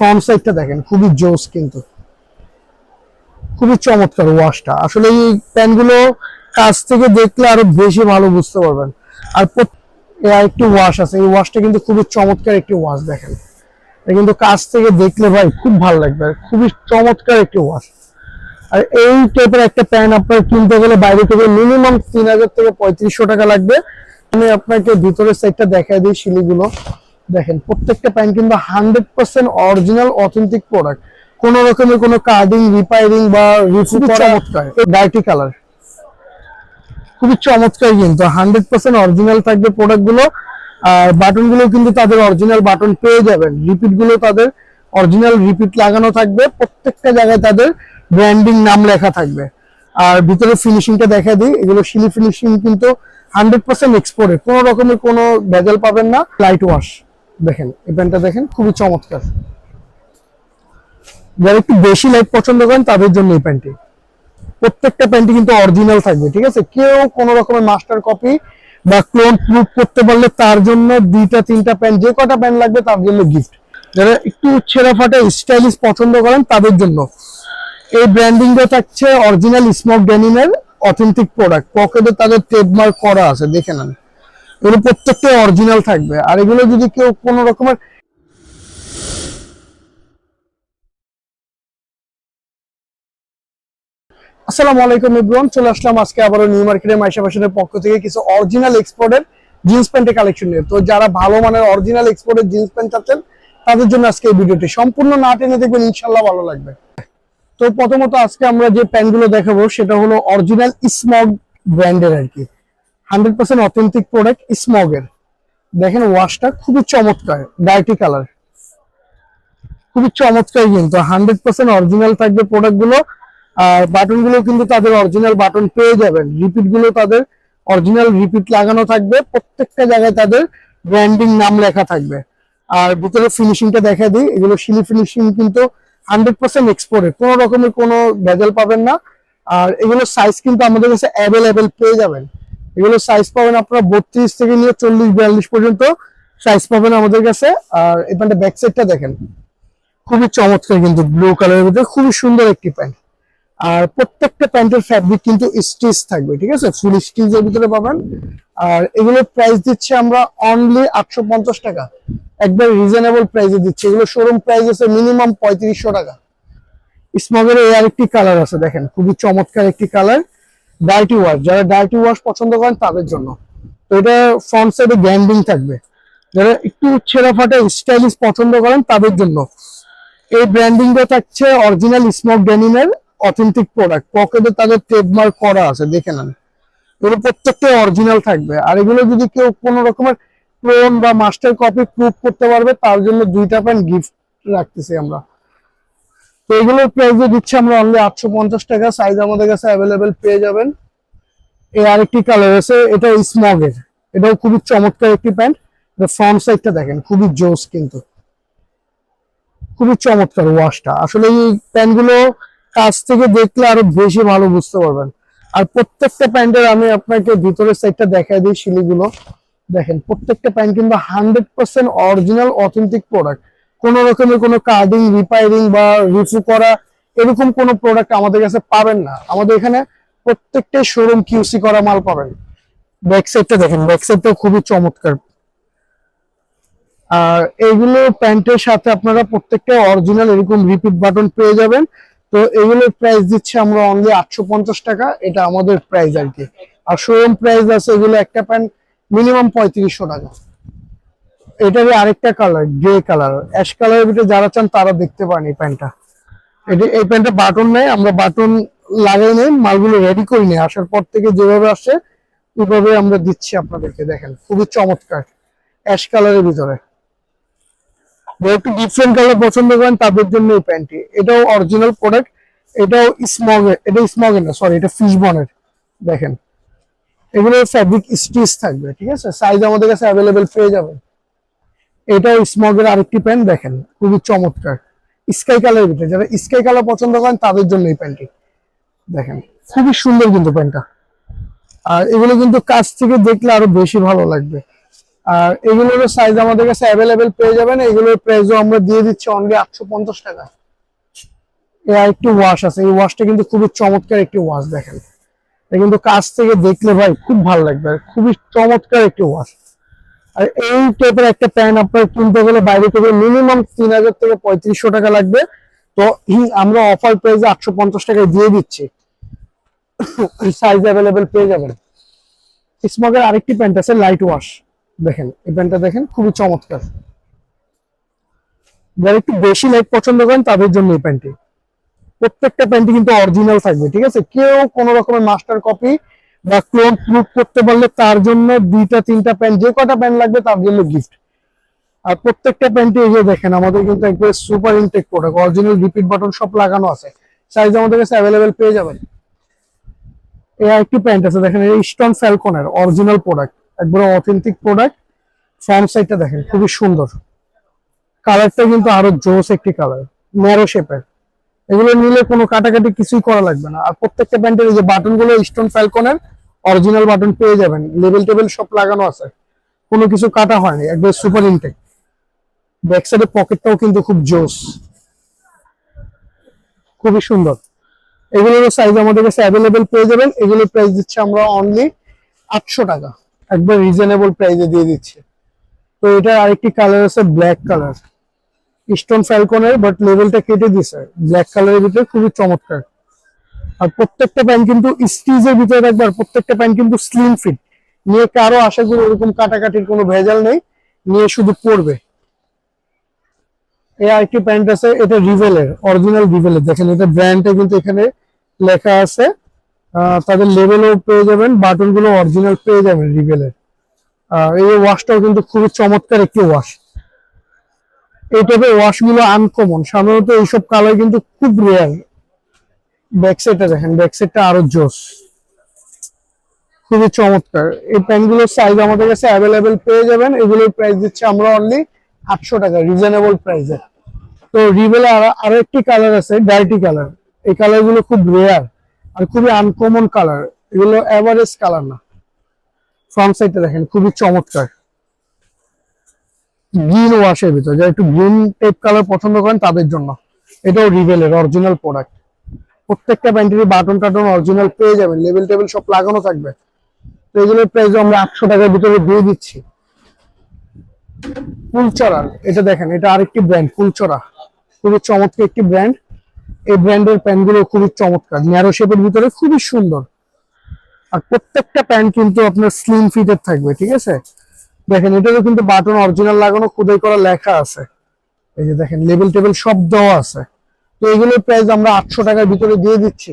Front সাইডটা দেখেন, খুবই জোস কিন্তু। খুবই চমৎকার ওয়াশটা আসলে এই প্যান্টগুলো কাছ থেকে দেখলে আরও বেশি ভালো বুঝতে পারবেন। আর আরেকটি ওয়াশ আছে। এই ওয়াশটা কিন্তু খুবই চমৎকার একটি ওয়াশ দেখেন। কিন্তু কাছ থেকে দেখলে ভাই খুব ভালো লাগবে। খুবই চমৎকার একটি ওয়াশ আর এই টাইপের একটা প্যান্ট আপনার কিনতে গেলে বাইরে থেকে মিনিমাম তিন হাজার থেকে পঁয়ত্রিশশো টাকা লাগবে। আমি আপনাকে ভিতরের সাইডটা দেখাই দিই শিলিগুলো। দেখেন প্রত্যেকটা প্যান্ট কিন্তু hundred percent original authentic product কোন রকমের কোনো কার্ডিং রিপায়ারিং বা রিফু চমৎকার। ডার্টি কালার খুবই চমৎকার কিন্তু হান্ড্রেড পার্সেন্ট অরিজিনাল থাকবে প্রোডাক্টগুলো আর বাটনগুলো কিন্তু তাদের অরিজিনাল বাটন পেয়ে যাবেন। রিপিটগুলো তাদের অরিজিনাল রিপিট লাগানো থাকবে। প্রত্যেকটা জায়গায় তাদের ব্র্যান্ডিং নাম লেখা থাকবে। আর ভিতরে ফিনিশিংটা দেখা দিই এগুলো শিলি ফিনিশিং কিন্তু হান্ড্রেড পার্সেন্ট এক্সপোর্টে কোনো রকমের কোনো ভেজাল পাবেন না। লাইট ওয়াশ দেখেন, এই প্যান্টটা দেখেন, খুবই চমৎকার। যারা একটু বেশি লাইট পছন্দ করেন, তাদের জন্য এই প্যান্টটি। প্রত্যেকটা প্যান্টই কিন্তু অরিজিনাল থাকবে, ঠিক আছে? কেউ কোনো রকমের মাস্টার কপি বা ক্লোন প্রুফ করতে পারলে তার জন্য দুইটা, তিনটা প্যান্ট, যে কটা প্যান্ট লাগবে তার জন্য গিফট যারা একটু ছেঁড়া ফাটা স্টাইলিশ পছন্দ করেন, তাদের জন্য। এই ব্র্যান্ডিংটা থাকছে অরিজিনাল স্মোক ডেনিমের অথেন্টিক প্রোডাক্ট পকেটে তাদের ট্রেডমার্ক করা আছে, দেখে নেন। এগুলো প্রত্যেকটা অরিজিনাল থাকবে। আর এগুলো যদি কেউ কোনো রকমের আসসালামু আলাইকুম ইব্রাহিম চলে আসলাম আজকে আবারও নিউ মার্কেটের মাইশা ফ্যাশনের পক্ষ থেকে কিছু অরিজিনাল এক্সপোর্টের জিন্স প্যান্টের কালেকশন নিয়ে। তো যারা ভালো মানের অরিজিনাল এক্সপোর্টের জিন্স প্যান্ট চাচ্ছেন, তাদের জন্য আজকে এই ভিডিওটি সম্পূর্ণ না টেনে দেখবেন ইনশাল্লাহ ভালো লাগবে। তো প্রথমত আজকে আমরা যে প্যান্টগুলো দেখাবো, সেটা হলো অরিজিনাল স্মগ ব্র্যান্ডের আর কি। হান্ড্রেড পার্সেন্ট অথেন্টিক প্রোডাক্ট স্মগের। দেখেন ওয়াশটা খুবই চমৎকার ডার্টি কালার। খুবই চমৎকার কিন্তু, হান্ড্রেড পার্সেন্ট অরিজিনাল থাকবে প্রোডাক্টগুলো আর বাটনগুলো কিন্তু তাদের অরিজিনাল বাটন পেয়ে যাবেন। রিপিটগুলো তাদের অরিজিনাল রিপিট লাগানো থাকবে, প্রত্যেকটা জায়গায় তাদের ব্র্যান্ডিং নাম লেখা থাকবে। আর ভিতরে ফিনিশিংটা দেখা দিই, এগুলো শিলি ফিনিশিং কিন্তু হান্ড্রেড পার্সেন্ট এক্সপোর্টেড, কোনো রকমের কোনো ভেজাল পাবেন না। আর এগুলো সাইজ কিন্তু আমাদের কাছে অ্যাভেলেবেল পেয়ে যাবেন। এগুলো সাইজ পাবেন আপনারা বত্রিশ থেকে নিয়ে চল্লিশ, বিয়াল্লিশ পর্যন্ত সাইজ পাবেন আমাদের কাছে। আর এই ব্যাক সাইডটা দেখেন, খুবই চমৎকার কিন্তু ব্লু কালারের ভিতরে খুবই সুন্দর একটি প্যান্ট। আর প্রত্যেকটা প্যান্টের ফ্যাব্রিক কিন্তু স্টিচ থাকবে, ঠিক আছে? ফুল স্টিচের ভিতরে পাবেন। আর এগুলোর প্রাইস দিচ্ছে আমরা অনলি আটশো পঞ্চাশ টাকা। একবার রিজনেবল প্রাইসে দিচ্ছি। এগুলো শোরুম প্রাইস আছে মিনিমাম পঁয়ত্রিশশো টাকা। স্মগের এই আরেকটি কালার আছে, দেখেন, খুবই চমৎকার একটি কালার ডার্টি ওয়াশ যারা ডার্টি ওয়াশ পছন্দ করেন তাদের জন্য। তো এটা ফ্রন্ট সাইডে গ্যান্ডিং থাকবে। যারা একটু ছেঁড়া ফাটা স্টাইলিশ পছন্দ করেন তাদের জন্য। এই ব্র্যান্ডিংটা থাকছে অরিজিনাল স্মোক ডেনিমের অথেন্টিক প্রোডাক্ট পকেটে তাদের ট্রেডমার্ক করা আছে, দেখে নেন। এগুলো প্রত্যেকটা অরিজিনাল থাকবে। আর এগুলো যদি কেউ কোনো রকমের ক্লোন বা মাস্টার কপি প্রুফ করতে পারবে, তার জন্য দুইটা প্যান্ট গিফট রাখতেছি আমরা। তো এগুলোর প্রাইসে দিচ্ছি আমরা অনলি আটশো পঞ্চাশ টাকা। সাইজ আমাদের কাছে অ্যাভেলেবেল পেয়ে যাবেন। এই আরেকটি কালার আছে এটা স্মগের এটাও খুবই চমৎকার একটি প্যান্ট এটা ফ্রন্ট সাইডটা দেখেন, খুবই জোস কিন্তু। খুবই চমৎকার ওয়াশটা আসলে এই প্যান্টগুলো কাছ থেকে দেখলে আরও বেশি ভালো বুঝতে পারবেন। আর প্রত্যেকটা প্যান্টের আমি আপনাকে ভিতরের সাইডটা দেখাই দিই শিলিগুলো দেখেন, প্রত্যেকটা প্যান্ট কিন্তু hundred percent original authentic product কোন রকমের কোনো কার্ডিং রিপায়ারিং বা রিফু করা এরকম কোনো প্রোডাক্ট আমাদের কাছে পাবেন না। আমাদের এখানে প্রত্যেকটা শোরুম কিউসি করা মাল পাবেন। ব্যাক সাইডটা দেখেন ব্যাক সাইডটাও খুবই চমৎকার। আর এইগুলো প্যান্টের সাথে আপনারা প্রত্যেকটা অরিজিনাল এরকম রিপিট বাটন পেয়ে যাবেন। তো এগুলোর প্রাইস দিচ্ছে আমরা অনলি আটশো পঞ্চাশ টাকা, এটা আমাদের প্রাইস আর কি। আর শোরুম প্রাইস আছে এগুলো একটা প্যান্ট মিনিমাম পঁয়ত্রিশশো টাকা। এটারই আরেকটা কালার গ্রে কালার অ্যাশ কালারের ভিতরে যারা চান তারা দেখতে পান এই প্যান্টটা। এটা, এই প্যান্টটা বাটন নেই আমরা বাটন লাগাই নেই, মালগুলো রেডি করি নি আসার পর থেকে যেভাবে আসে, ওইভাবে আমরা দিচ্ছি আপনাদেরকে, দেখেন, খুবই চমৎকার অ্যাশ কালারের ভিতরে। একটু ডিফারেন্ট কালার পছন্দ করেন, তাদের জন্য এই প্যান্টটি। এটাও অরিজিনাল প্রোডাক্ট এটাও স্মগের এটা স্মগের না সরি এটা ফিশ বনের দেখেন। এগুলো ফ্যাব্রিক স্টিচ থাকবে, ঠিক আছে? সাইজ আমাদের কাছে অ্যাভেলেবেল পেয়ে যাবেন। এটাও স্মগের আরেকটি প্যান্ট দেখেন, খুবই চমৎকার। স্কাই কালারের ভিতরে, যারা স্কাই কালার পছন্দ করেন, তাদের জন্য এই প্যান্টটি দেখেন, খুবই সুন্দর কিন্তু প্যান্টটা আর এগুলো কিন্তু কাছ থেকে দেখলে আরও বেশি ভালো লাগবে। আর এগুলোর সাইজ আমাদের কাছে অ্যাভেলেবেল পেয়ে যাবেন। এগুলোর প্রাইসও আমরা দিয়ে দিচ্ছি অনলি আটশো পঞ্চাশ টাকা। এর আরেকটি ওয়াশ আছে। এই ওয়াশটা কিন্তু খুবই চমৎকার একটি ওয়াশ দেখেন। এটা কিন্তু কাছ থেকে দেখলে ভাই, খুব ভালো লাগবে। আর খুবই চমৎকার একটি ওয়াশ আর এই টাইপের একটা প্যান্ট আপনার কিনতে গেলে বাইরে থেকে মিনিমাম তিন হাজার থেকে পঁয়ত্রিশশো টাকা লাগবে। তো আমরা অফার প্রাইসে আটশো পঞ্চাশ টাকায় দিয়ে দিচ্ছি। সাইজ অ্যাভেলেবেল পেয়ে যাবেন। স্মগের আরেকটি প্যান্ট আছে লাইট ওয়াশ দেখেন, এই প্যান্টটা দেখেন, খুবই চমৎকার। যারা একটু বেশি লাইট পছন্দ করেন, তাদের জন্য এই প্যান্টটি প্রত্যেকটা প্যান্টটি কিন্তু অরিজিনাল থাকবে, ঠিক আছে? কেউ কোনো রকমের মাস্টার কপি বা ক্লোন প্রুফ করতে পারলে তার জন্য দুইটা, তিনটা প্যান্ট, যে কটা প্যান্ট লাগবে তার জন্য গিফট আর প্রত্যেকটা প্যান্টে এই যে দেখেন, আমাদের কিন্তু একবার super intake product original repeat button সব লাগানো আছে। সাইজ আমাদের কাছে অ্যাভেলেবেল পেয়ে যাবেন। এই আরেকটি প্যান্ট আছে, দেখেন, এই স্টোন ফ্যালকনের অরিজিনাল প্রোডাক্ট একবারে অথেন্টিক প্রোডাক্ট ফ্রন্ট সাইডটা দেখেন, খুবই সুন্দর। কালারটা কিন্তু আরও জোস একটি কালার ন্যারো শেপের এগুলো নিলে কোনো কাটাকাটি কিছুই করা লাগবে না। আর প্রত্যেকটা প্যান্টের যে বাটনগুলো স্টোন ফ্যালকনের অরিজিনাল বাটন পেয়ে যাবেন। লেভেল টেবিল সব লাগানো আছে। কোনো কিছু কাটা হয়নি। একবার সুপার ইনটেক ব্যাক সাইডের পকেটটাও কিন্তু খুব জোস। খুবই সুন্দর। এগুলোর সাইজ আমাদের কাছে অ্যাভেলেবেল পেয়ে যাবেন। এগুলোর প্রাইস দিচ্ছে আমরা অনলি আটশো টাকা। একবার রিজনেবল প্রাইসে দিয়ে দিচ্ছি। তো এটার আরেকটি কালার আছে ব্ল্যাক কালার স্টোন ফ্যালকনের বাট লেভেলটা কেটে দিছে ব্ল্যাক কালারের ভিতরে খুবই চমৎকার। আর প্রত্যেকটা প্যান্ট কিন্তু স্টিজের ভিতরে রাখবে আর প্রত্যেকটা প্যান্ট কিন্তু স্লিম ফিট নিয়ে কারও আশা করি ওরকম কাটাকাটির কোনো ভেজাল নেই, নিয়ে শুধু পড়বে এই আরেকটি প্যান্ট আছে, এটা রিভেলের অরিজিনাল রিভেলের দেখেন, এটা ব্র্যান্ডটা কিন্তু এখানে লেখা আছে। তাদের লেভেলও পেয়ে যাবেন বাটনগুলো অরিজিনাল পেয়ে যাবেন রিভেলের আর এই ওয়াশটাও কিন্তু খুবই চমৎকার একটি ওয়াশ এই টাইপের ওয়াশগুলো আনকমন সাধারণত এইসব কালার কিন্তু খুব রেয়ার ব্যাক সাইডটা দেখেন ব্যাক সাইডটা আরও জোস খুবই চমৎকার। এই প্যান্টগুলোর সাইজ আমাদের কাছে অ্যাভেলেবেল পেয়ে যাবেন। এগুলোর প্রাইস দিচ্ছে আমরা অনলি আটশো টাকা রিজনেবল প্রাইসে তো রিভেলে আরও একটি কালার আছে ডার্টি কালার এই কালারগুলো খুব রেয়ার আর খুবই আনকমন কালার এগুলো এভারেজ কালার না। ফ্রন্ট সাইডটা দেখেন, খুবই চমৎকার। গ্রিন ওয়াশের ভিতরে। যারা একটু গ্রিন টাইপ কালার পছন্দ করেন, তাদের জন্য। এটাও রিভেলের অরিজিনাল প্রোডাক্ট প্রত্যেকটা প্যান্টেরই বাটন টাটন অরিজিনাল পেয়ে যাবেন। লেভেল টেবিল সব লাগানো থাকবে। তো এগুলোর প্রাইস আমরা আটশো টাকার ভিতরে দিয়ে দিচ্ছি। ফুলচড়ার এটা দেখেন, এটা আরেকটি ব্র্যান্ড ফুলচড়া খুবই চমৎকার একটি ব্র্যান্ড এই ব্র্যান্ডের প্যান্টগুলো খুবই চমৎকার। ন্যারো শেপের ভিতরে খুবই সুন্দর। আর প্রত্যেকটা প্যান্ট কিন্তু আপনার স্লিম ফিটের থাকবে, ঠিক আছে? দেখেন, এটারও কিন্তু বাটন অরিজিনাল লাগানো, খোদাই করা লেখা আছে। এই যে দেখেন লেভেল টেবিল সব দেওয়া আছে। তো এগুলোর প্রাইস আমরা আটশো টাকার ভিতরে দিয়ে দিচ্ছি।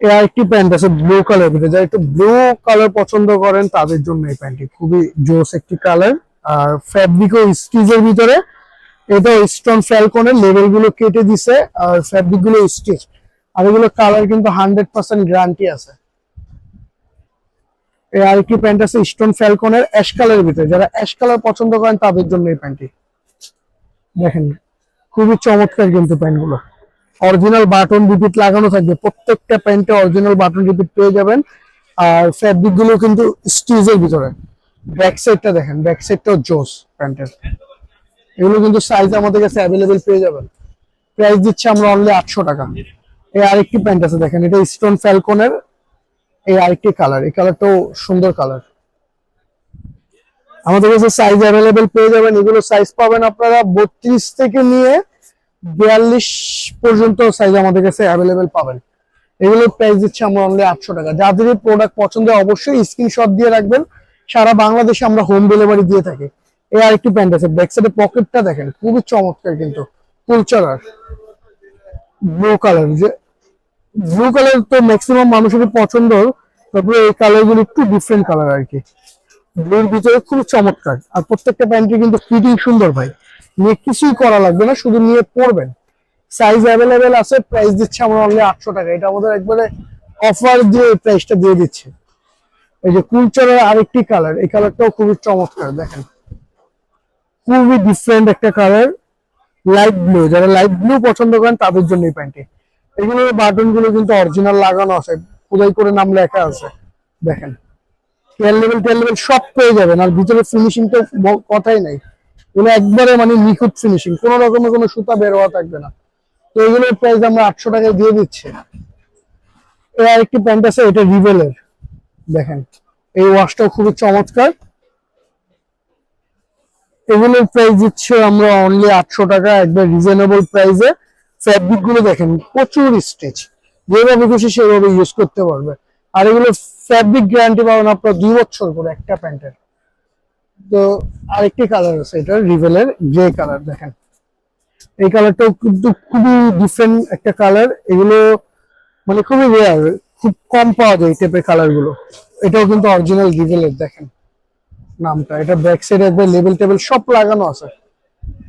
এর আরেকটি প্যান্ট আছে ব্লু কালার ভিতরে। যারা একটু ব্লু কালার পছন্দ করেন, তাদের জন্য এই প্যান্টটি খুবই জোস একটি কালার আর ফ্যাব্রিকও স্টিচের ভিতরে। এটা স্টোন ফ্যালকনের লেবেলগুলো কেটে দিছে, আর ফ্যাব্রিকগুলো স্টিচ আর এগুলো কালার কিন্তু হান্ড্রেড পার্সেন্ট গ্যারান্টি আছে। এই আরেকটি প্যান্ট আছে স্টোন ফ্যালকনের অ্যাশ কালারের ভিতরে। যারা অ্যাশ কালার পছন্দ করেন তাদের জন্য এই প্যান্টটি। দেখেন, খুবই চমৎকার কিন্তু প্যান্টগুলো। অরিজিনাল বাটন রিপিট লাগানো থাকবে। প্রত্যেকটা প্যান্টে অরিজিনাল বাটন রিপিট পেয়ে যাবেন। আর ফ্যাব্রিকগুলো কিন্তু স্টিচের ভিতরে। ব্যাক সাইডটা দেখেন ব্যাক সাইডটাও জোস প্যান্টের। এগুলো কিন্তু সাইজ আমাদের কাছে অ্যাভেলেবেল পেয়ে যাবেন। প্রাইস দিচ্ছে আমরা অনলি আটশো টাকা। এই আরেকটি প্যান্ট আছে, দেখেন, এটা স্টোন ফ্যালকনের এই আরেকটি কালার এই কালারটাও সুন্দর কালার আমাদের কাছে সাইজ অ্যাভেলেবেল পেয়ে যাবেন, এগুলো সাইজ পাবেন আপনারা বত্রিশ থেকে নিয়ে বিয়াল্লিশ পর্যন্ত সাইজ আমাদের কাছে অ্যাভেলেবেল পাবেন। এগুলোর প্রাইস দিচ্ছে আমরা অনলি আটশো টাকা। যাদের প্রোডাক্ট পছন্দ অবশ্যই স্ক্রিনশট দিয়ে রাখবেন। সারা বাংলাদেশে আমরা হোম ডেলিভারি দিয়ে থাকি। এই আরেকটি প্যান্ট আছে ব্যাক সাইডে পকেটটা দেখেন, খুবই চমৎকার কিন্তু। ফুলচারার ব্লু কালার যে ব্লু কালার তো ম্যাক্সিমাম মানুষের পছন্দ তারপরে এই কালারগুলো একটু ডিফারেন্ট কালার আর কি। ব্লুর ভিতরে খুব চমৎকার। আর প্রত্যেকটা প্যান্টের কিন্তু ফিটিং সুন্দর ভাই। নিয়ে কিছুই করা লাগবে না, শুধু নিয়ে পরবেন। সাইজ অ্যাভেলেবেল আছে প্রাইস দিচ্ছে আমরা অনলি আটশো টাকা। এটা আমাদের একবারে অফার দিয়ে প্রাইসটা দিয়ে দিচ্ছে। এই যে কুলচারের আরেকটি কালার এই কালারটাও খুবই চমৎকার, দেখেন। খুবই ডিফারেন্ট একটা কালার লাইট ব্লু যারা লাইট ব্লু পছন্দ করেন, তাদের জন্য এই প্যান্টটি এগুলোর বাটনগুলো কিন্তু অরিজিনাল লাগানো আছে। করে নাম লেখা আছে। দেখেন। লেভেল লেভেল সব পেয়ে যাবেন। আর ভিতরে ফিনিশিং তো কথাই নাই। এগুলো একবারে মানে নিখুঁত ফিনিশিং রকমের কোনো সুতা বের হওয়া থাকবে না। তো প্রাইস আমরা আটশো টাকায় দিয়ে দিচ্ছি। এর আরেকটি প্যান্ট আছে, এটা রিভেলের দেখেন। এই ওয়াশটাও খুবই চমৎকার। এগুলোর প্রাইস দিচ্ছে আমরা অনলি আটশো টাকা একবার রিজনেবল প্রাইসে ফ্যাব্রিকগুলো দেখেন, প্রচুর স্টেচ যেভাবে খুশি সেভাবে ইউজ করতে পারবে। আর এগুলো ফ্যাব্রিক গ্যারান্টি পাবেন আপনার দুই বছর করে একটা প্যান্টের। তো আরেকটি কালার আছে, এটা রিভেলের গ্রে কালার দেখেন। এই কালারটাও কিন্তু খুবই ডিফারেন্ট একটা কালার এগুলো মানে খুবই রেয়ার খুব কম পাওয়া যায় এই টাইপের কালারগুলো এটাও কিন্তু অরিজিনাল রিভেলের দেখেন। নামটা, এটা ব্যাক সাইডে একবার লেবেল টেবিল সব লাগানো আছে।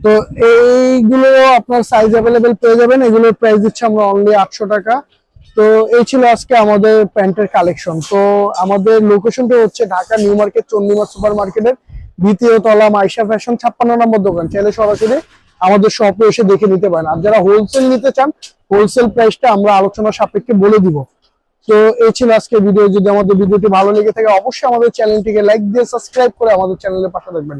তো এইগুলো আপনার সাইজ অ্যাভেলেবেল পেয়ে যাবেন। এগুলোর প্রাইস দিচ্ছে আমরা অনলি আটশো টাকা। তো এই ছিল আজকে আমাদের প্যান্টের কালেকশন তো আমাদের লোকেশনটা হচ্ছে Dhaka new market, Chandima super মার্কেটের দ্বিতীয় তলা মাইশা ফ্যাশন ছাপ্পান্ন নম্বর দোকান। চাইলে সরাসরি আমাদের শপে এসে দেখে নিতে পারেন। আর যারা হোলসেল নিতে চান হোলসেল প্রাইসটা আমরা আলোচনা সাপেক্ষে বলে দিব। তো এই ছিল আজকে ভিডিও যদি আমাদের ভিডিওটি ভালো লেগে থাকে, অবশ্যই আমাদের চ্যানেলটিকে লাইক দিয়ে সাবস্ক্রাইব করে আমাদের চ্যানেলের পাশে থাকবেন।